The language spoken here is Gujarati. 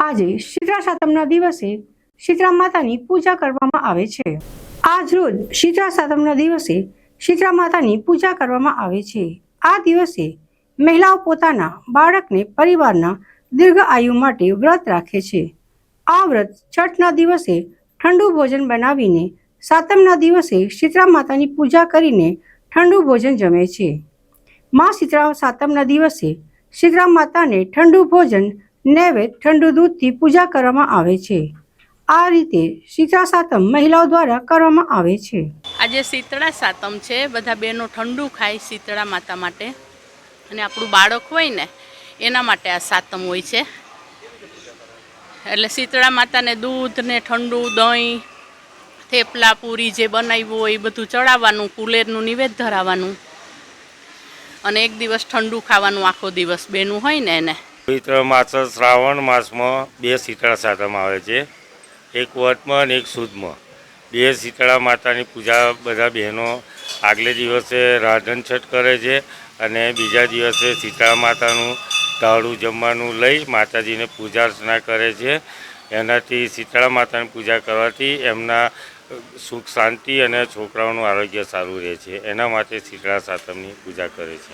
આજે શીતળા સાતમના દિવસે શીતળા માતાની પૂજા કરવામાં આવે છે. આજ રોજ શીતળા સાતમના દિવસે શીતળા માતાની પૂજા કરવામાં આવે છે. આ દિવસે મહિલાઓ પોતાના બાળકને પરિવારના દીર્ઘ આયુ માટે વ્રત રાખે છે. આ વ્રત છઠના દિવસે ઠંડુ ભોજન બનાવીને સાતમના દિવસે શીતળા માતાની પૂજા કરીને ઠંડુ ભોજન જમે છે. મા શીતળા સાતમના દિવસે શીતળા માતાને ઠંડુ ભોજન નૈવેદ્ય ઠંડુ દૂધથી પૂજા કરવામાં આવે છે. આ રીતે શીતળા સાતમ મહિલાઓ દ્વારા કરવામાં આવે છે. આજે શીતળા સાતમ છે. બધા બહેનો ઠંડુ ખાય શીતળા માતા માટે. અને આપણું બાળક હોય ને, એના માટે આ સાતમ હોય છે. એટલે શીતળા માતાને દૂધ ને ઠંડુ, દહીં, થેપલા, પૂરી જે બનાવ્યું હોય એ બધું ચડાવવાનું, કુલેરનું નિવેદ ધરાવવાનું. અને એક દિવસ ઠંડુ ખાવાનું આખો દિવસ બેનું હોય ને એને. પવિત્ર માસ શ્રાવણ માસમાં બે શીતળા સાતમ આવે છે. એક વટમાં અને એક સુદમાં. બે શીતળા માતાની પૂજા બધા બહેનો આગલે દિવસે રાધન છઠ કરે છે અને બીજા દિવસે શીતળા માતાનું તાળું જમવાનું લઈ માતાજીને પૂજા અર્ચના કરે છે. એનાથી શીતળા માતાની પૂજા કરવાથી એમના સુખ શાંતિ અને છોકરાઓનું આરોગ્ય સારું રહે છે. એના માટે શીતળા સાતમની પૂજા કરે છે.